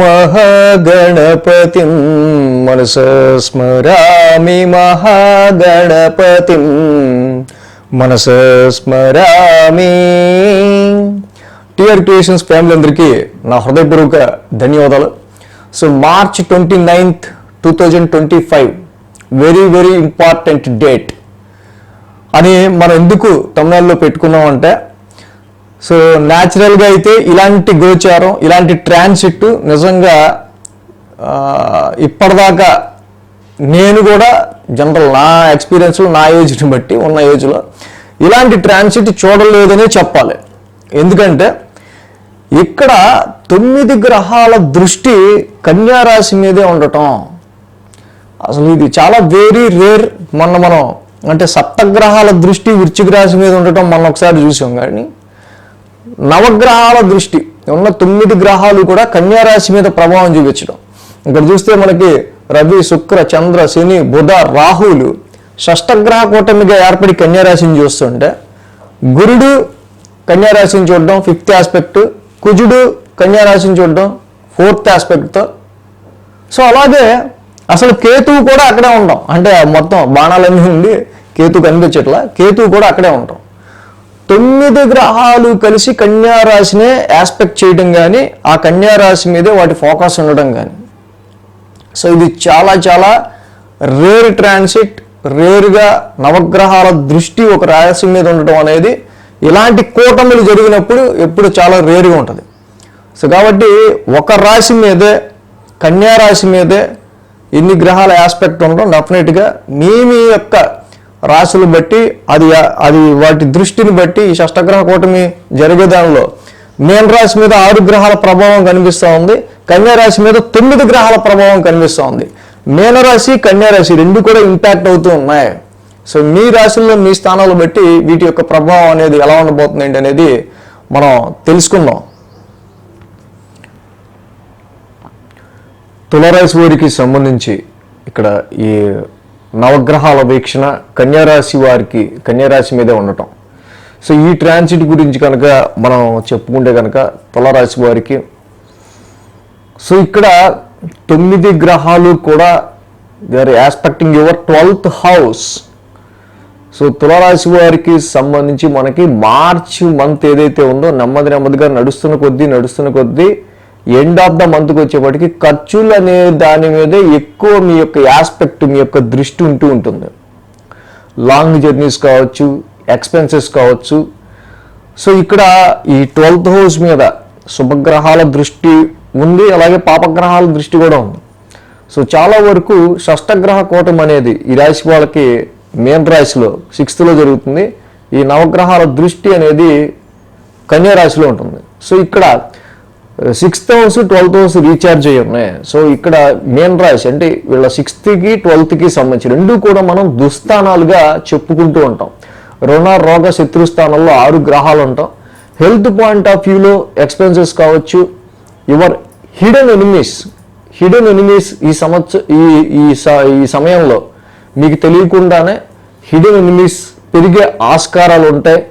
మహాగణపతిం మనస స్మరామి మహాగణపతి మనస స్మరామి. టిఆర్ క్రియేషన్స్ ఫ్యామిలీ అందరికీ నా హృదయపూర్వక ధన్యవాదాలు. So March twenty ninth two thousand twenty five very very important date అని మనం ఎందుకు తమిళనాడులో పెట్టుకున్నామంటే సో న్యాచురల్గా అయితే ఇలాంటి గోచారం ఇలాంటి ట్రాన్సిట్ నిజంగా ఇప్పటిదాకా నేను కూడా జనరల్ నా ఎక్స్పీరియన్స్ నా ఏజ్ని బట్టి ఉన్న ఏజ్లో ఇలాంటి ట్రాన్సిట్ చూడలేదనే చెప్పాలి. ఎందుకంటే ఇక్కడ తొమ్మిది గ్రహాల దృష్టి కన్యా రాశి మీదే ఉండటం. అసలు ఇది చాలా వెరీ రేర్ మొన్న మనం అంటే సప్తగ్రహాల దృష్టి వృశ్చిక రాశి మీద ఉండటం మనం ఒకసారి చూసాం కానీ నవగ్రహాల దృష్టి ఉన్న తొమ్మిది గ్రహాలు కూడా కన్యారాశి మీద ప్రభావం చూపించడం. ఇక్కడ చూస్తే మనకి రవి శుక్ర చంద్ర శని బుధ రాహులు షష్టగ్రహ కూటమిగా ఏర్పడి కన్యారాశిని చూస్తుంటే గురుడు కన్యారాశిని చూడడం ఫిఫ్త్ ఆస్పెక్ట్ కుజుడు కన్యారాశిని చూడడం ఫోర్త్ ఆస్పెక్ట్తో. సో అలాగే అసలు కేతువు కూడా అక్కడే ఉంటాం అంటే మొత్తం బాణాలన్నీ ఉండి కేతు కనిపించట్లా కేతువు కూడా అక్కడే ఉంటాం. తొమ్మిది గ్రహాలు కలిసి కన్యారాశినే ఆస్పెక్ట్ చేయడం కానీ ఆ కన్యారాశి మీదే వాటి ఫోకస్ ఉండడం కానీ సో ఇది చాలా చాలా రేర్ ట్రాన్సిట్ రేరుగా నవగ్రహాల దృష్టి ఒక రాశి మీద ఉండటం అనేది ఇలాంటి కూటములు జరిగినప్పుడు ఎప్పుడు చాలా రేరుగా ఉంటుంది. సో కాబట్టి ఒక రాశి మీదే కన్యా రాశి మీదే ఇన్ని గ్రహాల ఆస్పెక్ట్ ఉండడం డెఫినెట్గా మీ మీ యొక్క రాశులు బట్టి అది అది వాటి దృష్టిని బట్టి ఈ షష్టగ్రహ కూటమి జరిగే దానిలో మేన్ రాశి మీద ఆరు గ్రహాల ప్రభావం కనిపిస్తూ ఉంది. కన్యా రాశి మీద తొమ్మిది గ్రహాల ప్రభావం కనిపిస్తూ ఉంది. మేనరాశి కన్యా రాశి రెండు కూడా ఇంపాక్ట్ అవుతూ ఉన్నాయి. సో మీ రాశుల్లో మీ స్థానాలు బట్టి వీటి యొక్క ప్రభావం అనేది ఎలా ఉండబోతుంది ఏంటి అనేది మనం తెలుసుకుందాం. తులరాశి వారికి సంబంధించి ఇక్కడ ఈ నవగ్రహాల వీక్షణ కన్యారాశి వారికి కన్యారాశి మీదే ఉండటం. సో ఈ ట్రాన్సిట్ గురించి కనుక మనం చెప్పుకుంటే కనుక తులరాశి వారికి సో ఇక్కడ తొమ్మిది గ్రహాలు కూడా they are aspecting your twelfth house so తులరాశి వారికి సంబంధించి మనకి మార్చ్ మంత్ ఏదైతే ఉందో నెమ్మది నెమ్మదిగా నడుస్తున్న కొద్దీ నడుస్తున్న కొద్దీ ఎండ్ ఆఫ్ ద మంత్కి వచ్చేప్పటికి ఖర్చులు అనే దాని మీదే ఎక్కువ మీ యొక్క ఆస్పెక్ట్ మీ యొక్క దృష్టి ఉంటూ ఉంటుంది. లాంగ్ జర్నీస్ కావచ్చు ఎక్స్పెన్సెస్ కావచ్చు. సో ఇక్కడ ఈ ట్వెల్త్ హౌస్ మీద శుభగ్రహాల దృష్టి ఉంది అలాగే పాపగ్రహాల దృష్టి కూడా ఉంది. సో చాలా వరకు షష్టగ్రహ కోటం అనేది ఈ రాశి వాళ్ళకి మేన్ రాశిలో సిక్స్త్లో జరుగుతుంది. ఈ నవగ్రహాల దృష్టి అనేది కన్యా రాశిలో ఉంటుంది. సో ఇక్కడ sixth house twelfth house recharge అయ్యి ఉన్నాయి. సో ఇక్కడ మేన్ రాశి అంటే వీళ్ళ సిక్స్త్కి ట్వెల్త్కి సంబంధించి రెండు కూడా మనం దుస్థానాలుగా చెప్పుకుంటూ ఉంటాం. రుణ రోగ శత్రు స్థానంలో ఆరు గ్రహాలు ఉంటాం. హెల్త్ పాయింట్ ఆఫ్ వ్యూలో ఎక్స్పెన్సెస్ కావచ్చు. Your hidden enemies hidden enemies ఈ సంవత్సరం ఈ ఈ స- ఈ సమయంలో మీకు తెలియకుండానే హిడెన్ ఎనిమీస్ పెరిగే ఆస్కారాలు ఉంటాయి.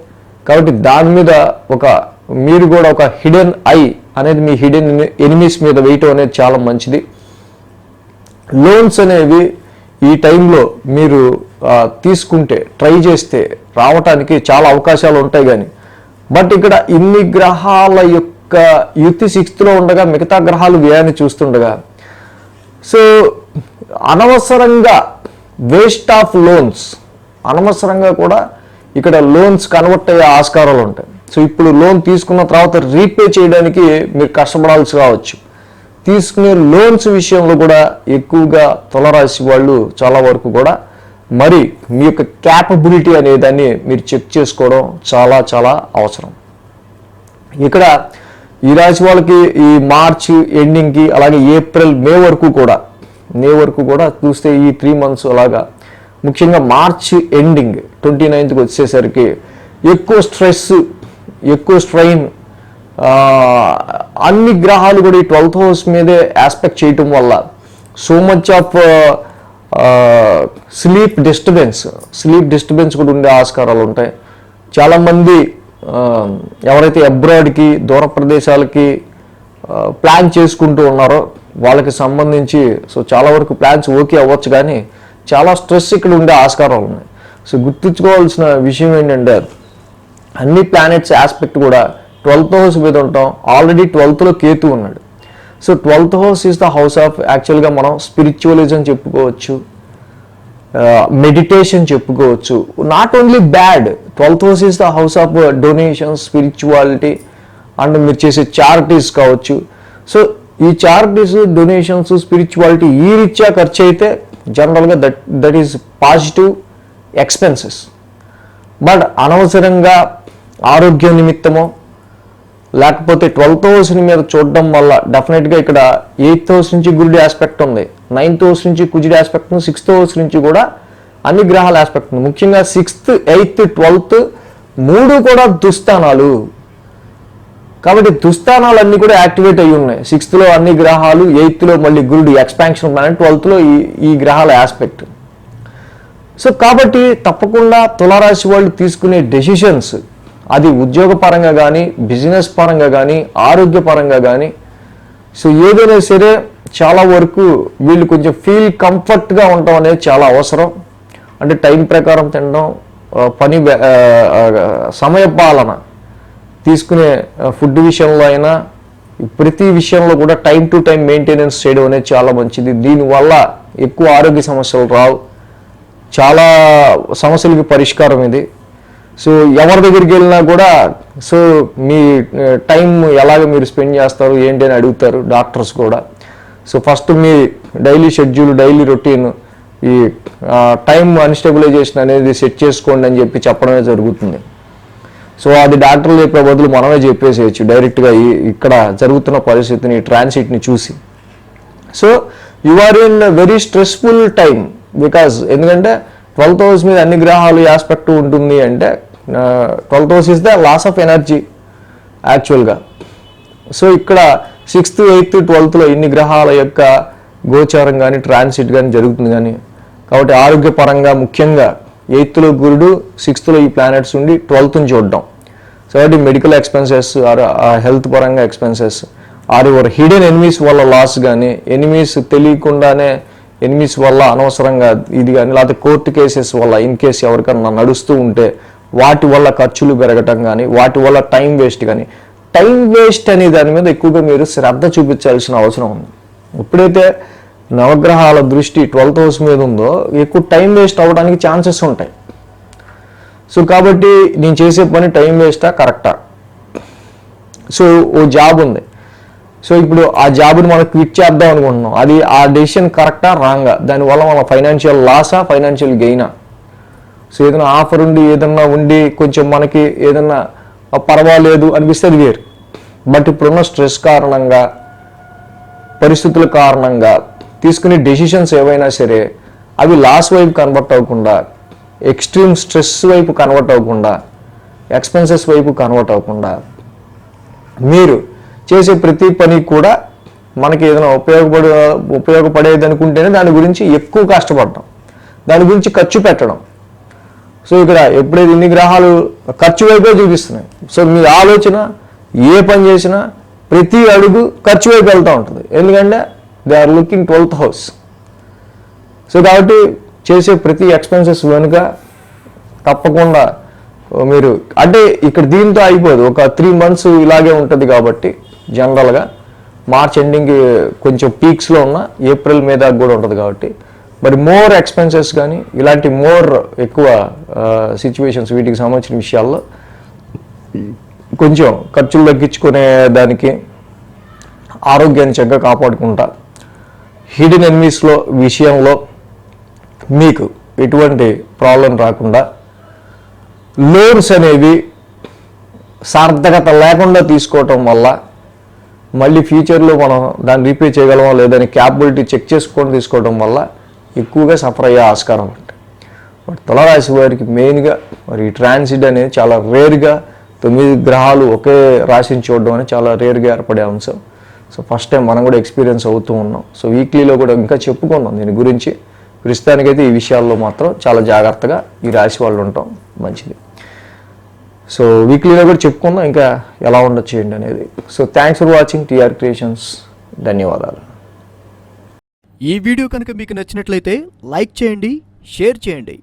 కాబట్టి దాని మీద ఒక మీరు కూడా ఒక హిడెన్ ఐ అనేది మీ హిడెన్ ఎనిమీస్ మీద వేయటం అనేది చాలా మంచిది. లోన్స్ అనేవి ఈ టైంలో మీరు తీసుకుంటే ట్రై చేస్తే రావటానికి చాలా అవకాశాలు ఉంటాయి కానీ బట్ ఇక్కడ ఇన్ని గ్రహాల యొక్క యుతి సిక్స్త్లో ఉండగా మిగతా గ్రహాలు వ్యయాన్ని చూస్తుండగా. సో అనవసరంగా వేస్ట్ ఆఫ్ లోన్స్ అనవసరంగా కూడా ఇక్కడ లోన్స్ కన్వర్ట్ అయ్యే ఆస్కారాలు ఉంటాయి. సో ఇప్పుడు లోన్ తీసుకున్న తర్వాత రీపే చేయడానికి మీరు కష్టపడాల్సి రావచ్చు. తీసుకునే లోన్స్ విషయంలో కూడా ఎక్కువగా తులరాశి వాళ్ళు చాలా వరకు కూడా మరి మీ యొక్క క్యాపబిలిటీ అనే దాన్ని మీరు చెక్ చేసుకోవడం చాలా చాలా అవసరం. ఇక్కడ ఈ రాశి వాళ్ళకి ఈ మార్చ్ ఎండింగ్కి అలాగే ఏప్రిల్ మే వరకు కూడా మే వరకు కూడా చూస్తే ఈ త్రీ మంత్స్ అలాగా ముఖ్యంగా మార్చ్ ఎండింగ్ ట్వంటీ నైన్త్కి వచ్చేసరికి ఎక్కువ స్ట్రెస్ ఎక్కువ స్ట్రెయిన్ అన్ని గ్రహాలు కూడా ఈ ట్వెల్త్ హౌస్ మీదే ఆస్పెక్ట్ చేయటం వల్ల so much of sleep disturbance sleep disturbance కూడా ఉండే ఆస్కారాలు ఉంటాయి. చాలామంది ఎవరైతే అబ్రాడ్కి దూర ప్రదేశాలకి ప్లాన్ చేసుకుంటూ ఉన్నారో వాళ్ళకి సంబంధించి సో చాలా వరకు ప్లాన్స్ ఓకే అవ్వచ్చు కానీ చాలా స్ట్రెస్ ఇక్కడ ఉండే ఆస్కారాలు ఉన్నాయి. సో గుర్తుంచుకోవాల్సిన విషయం ఏంటంటే అన్ని ప్లానెట్స్ ఆస్పెక్ట్ కూడా ట్వెల్త్ హౌస్ మీద ఉంటాం ఆల్రెడీ ట్వెల్త్లో కేతు ఉన్నాడు. So twelfth house is the house of యాక్చువల్గా మనం స్పిరిచువలిజం చెప్పుకోవచ్చు uh, మెడిటేషన్ చెప్పుకోవచ్చు. Not only bad twelfth house is the house of donation spirituality and మీరు చేసే చారిటీస్ కావచ్చు. సో ఈ చారిటీస్ డొనేషన్స్ స్పిరిచువాలిటీ ఈ రీత్యా ఖర్చు అయితే జనరల్గా that that is positive expenses but అనవసరంగా ఆరోగ్య నిమిత్తమో లేకపోతే ట్వెల్త్ హౌస్ మీద చూడడం వల్ల డెఫినెట్గా ఇక్కడ ఎయిత్ హౌస్ నుంచి గురుడి ఆస్పెక్ట్ ఉంది. నైన్త్ హౌస్ నుంచి కుజుడి ఆస్పెక్ట్ ఉంది. సిక్స్త్ హౌస్ నుంచి కూడా అన్ని గ్రహాల ఆస్పెక్ట్ ఉంది. ముఖ్యంగా సిక్స్త్ ఎయిత్ ట్వెల్త్ మూడు కూడా దుస్థానాలు. కాబట్టి దుస్థానాలు అన్నీ కూడా యాక్టివేట్ అయి ఉన్నాయి. సిక్స్త్లో అన్ని గ్రహాలు ఎయిత్లో మళ్ళీ గురుడు ఎక్స్పాన్షన్ ఉన్నాయని ట్వెల్త్లో ఈ ఈ గ్రహాల ఆస్పెక్ట్ సో కాబట్టి తప్పకుండా తులారాశి వాళ్ళు తీసుకునే డెసిషన్స్ అది ఉద్యోగపరంగా కానీ బిజినెస్ పరంగా కానీ ఆరోగ్యపరంగా కానీ సో ఏదైనా సరే చాలా వరకు వీళ్ళు కొంచెం ఫీల్ కంఫర్ట్గా ఉండటం అనేది చాలా అవసరం. అంటే టైం ప్రకారం తినడం పని సమయ పాలన తీసుకునే ఫుడ్ విషయంలో అయినా ప్రతి విషయంలో కూడా టైం టు టైం మెయింటెనెన్స్ చేయడం అనేది చాలా మంచిది. దీనివల్ల ఎక్కువ ఆరోగ్య సమస్యలు రావు. చాలా సమస్యలకి పరిష్కారం ఇది. సో ఎవరి దగ్గరికి వెళ్ళినా కూడా సో మీ టైం ఎలాగ మీరు స్పెండ్ చేస్తారు ఏంటి అని అడుగుతారు డాక్టర్స్ కూడా. సో ఫస్ట్ మీ డైలీ షెడ్యూల్ డైలీ రొటీన్ ఈ టైం అన్స్టెబిలైజేషన్ అనేది సెట్ చేసుకోండి అని చెప్పి చెప్పడమే జరుగుతుంది. సో అది డాక్టర్లు చెప్పే బదులు మనమే చెప్పేసేయచ్చు డైరెక్ట్గా ఈ ఇక్కడ జరుగుతున్న పరిస్థితిని ట్రాన్సిట్ని చూసి. So you are in very stressful time because ఎందుకంటే ట్వెల్త్ హౌస్ మీద అన్ని గ్రహాలు ఆస్పెక్ట్ ఉంటుంది అంటే twelfth house is the loss of energy యాక్చువల్గా సో ఇక్కడ సిక్స్త్ ఎయిత్ ట్వెల్త్లో ఇన్ని గ్రహాల యొక్క గోచారం కానీ ట్రాన్సిట్ కానీ జరుగుతుంది కానీ కాబట్టి ఆరోగ్యపరంగా ముఖ్యంగా ఎయిత్లో గురుడు సిక్స్త్లో ఈ ప్లానెట్స్ ఉండి ట్వెల్త్ని చూడడం సో కాబట్టి మెడికల్ ఎక్స్పెన్సెస్ ఆర్ హెల్త్ పరంగా expenses or your hidden enemies వల్ల లాస్ కానీ ఎనిమీస్ తెలియకుండానే ఎనిమిస్ వల్ల అనవసరంగా ఇది కానీ లేకపోతే కోర్టు కేసెస్ వల్ల ఇన్ కేస్ ఎవరికన్నా నడుస్తూ ఉంటే వాటి వల్ల ఖర్చులు పెరగటం కానీ వాటి వల్ల టైం వేస్ట్ కానీ టైం వేస్ట్ అనే దాని మీద ఎక్కువగా మీరు శ్రద్ధ చూపించాల్సిన అవసరం ఉంది. ఎప్పుడైతే నవగ్రహాల దృష్టి ట్వెల్త్ హౌస్ మీద ఉందో ఎక్కువ టైం వేస్ట్ అవ్వడానికి ఛాన్సెస్ ఉంటాయి. సో కాబట్టి నేను చేసే పని టైం వేస్టా కరెక్టా సో ఓ జాబ్ ఉంది. సో ఇప్పుడు ఆ జాబ్ని మనం క్విట్ చేద్దాం అనుకుంటున్నాం. అది ఆ డెసిషన్ కరెక్టా రాంగా దానివల్ల మన ఫైనాన్షియల్ లాసా ఫైనాన్షియల్ గెయినా సో ఏదైనా ఆఫర్ ఉండి ఏదన్నా ఉండి కొంచెం మనకి ఏదన్నా పర్వాలేదు అనిపిస్తే అది వేరు. బట్ ఇప్పుడున్న స్ట్రెస్ కారణంగా పరిస్థితుల కారణంగా తీసుకునే డెసిషన్స్ ఏవైనా సరే అవి లాస్ వైపు కన్వర్ట్ అవ్వకుండా ఎక్స్ట్రీమ్ స్ట్రెస్ వైపు కన్వర్ట్ అవ్వకుండా ఎక్స్పెన్సెస్ వైపు కన్వర్ట్ అవ్వకుండా మీరు చేసే ప్రతి పని కూడా మనకి ఏదైనా ఉపయోగపడే ఉపయోగపడేది అనుకుంటేనే దాని గురించి ఎక్కువ కష్టపడటం. దాని గురించి ఖర్చు పెట్టడం. సో ఇక్కడ ఎప్పుడైతే ఇన్ని గ్రహాలు ఖర్చు వైపే చూపిస్తున్నాయి. సో మీ ఆలోచన ఏ పని చేసినా ప్రతి అడుగు ఖర్చు వైపు వెళ్తూ ఉంటుంది. ఎందుకంటే they are looking twelfth house so కాబట్టి చేసే ప్రతి ఎక్స్పెన్సెస్ వెనుక తప్పకుండా మీరు అంటే ఇక్కడ దీంతో అయిపోదు. ఒక త్రీ మంత్స్ ఇలాగే ఉంటుంది కాబట్టి జనరల్గా మార్చ్ ఎండింగ్కి కొంచెం పీక్స్లో ఉన్న ఏప్రిల్ మే దాకా కూడా ఉంటుంది కాబట్టి. మరి మోర్ ఎక్స్పెన్సెస్ కానీ ఇలాంటి మోర్ ఎక్కువ సిచ్యువేషన్స్ వీటికి సంబంధించిన విషయాల్లో కొంచెం ఖర్చులు తగ్గించుకునే దానికి ఆరోగ్యాన్ని చక్కగా కాపాడుకుంటా. హిడెన్ ఎనిమీస్లో విషయంలో మీకు ఎటువంటి ప్రాబ్లం రాకుండా లోన్స్ అనేవి సార్థకత లేకుండా తీసుకోవటం వల్ల మళ్ళీ ఫ్యూచర్లో మనం దాన్ని రీపే చేయగలమా లేదని క్యాపబిలిటీ చెక్ చేసుకొని తీసుకోవడం వల్ల ఎక్కువగా సఫర్ అయ్యే ఆస్కారం ఉంటుంది బట్ తులరాశి వారికి మెయిన్గా మరి ఈ ట్రాన్సిట్ అనేది చాలా రేర్గా తొమ్మిది గ్రహాలు ఒకే రాశిని చూడడం అనేది చాలా రేర్గా ఏర్పడే అంశం. సో ఫస్ట్ టైం మనం కూడా ఎక్స్పీరియన్స్ అవుతూ ఉన్నాం. సో వీక్లీలో కూడా ఇంకా చెప్పుకున్నాం దీని గురించి. ప్రస్తుతానికైతే ఈ విషయాల్లో మాత్రం చాలా జాగ్రత్తగా ఈ రాశి వాళ్ళు ఉంటాం మంచిది. సో వీక్లీలో కూడా చెప్పుకుందాం ఇంకా ఎలా ఉండొచ్చు ఏంటి అనేది. So thanks for watching TR creations ధన్యవాదాలు. ఈ వీడియో కనుక మీకు నచ్చినట్లయితే లైక్ చేయండి షేర్ చేయండి.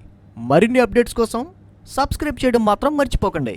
మరిన్ని అప్డేట్స్ కోసం సబ్స్క్రైబ్ చేయడం మాత్రం మర్చిపోకండి.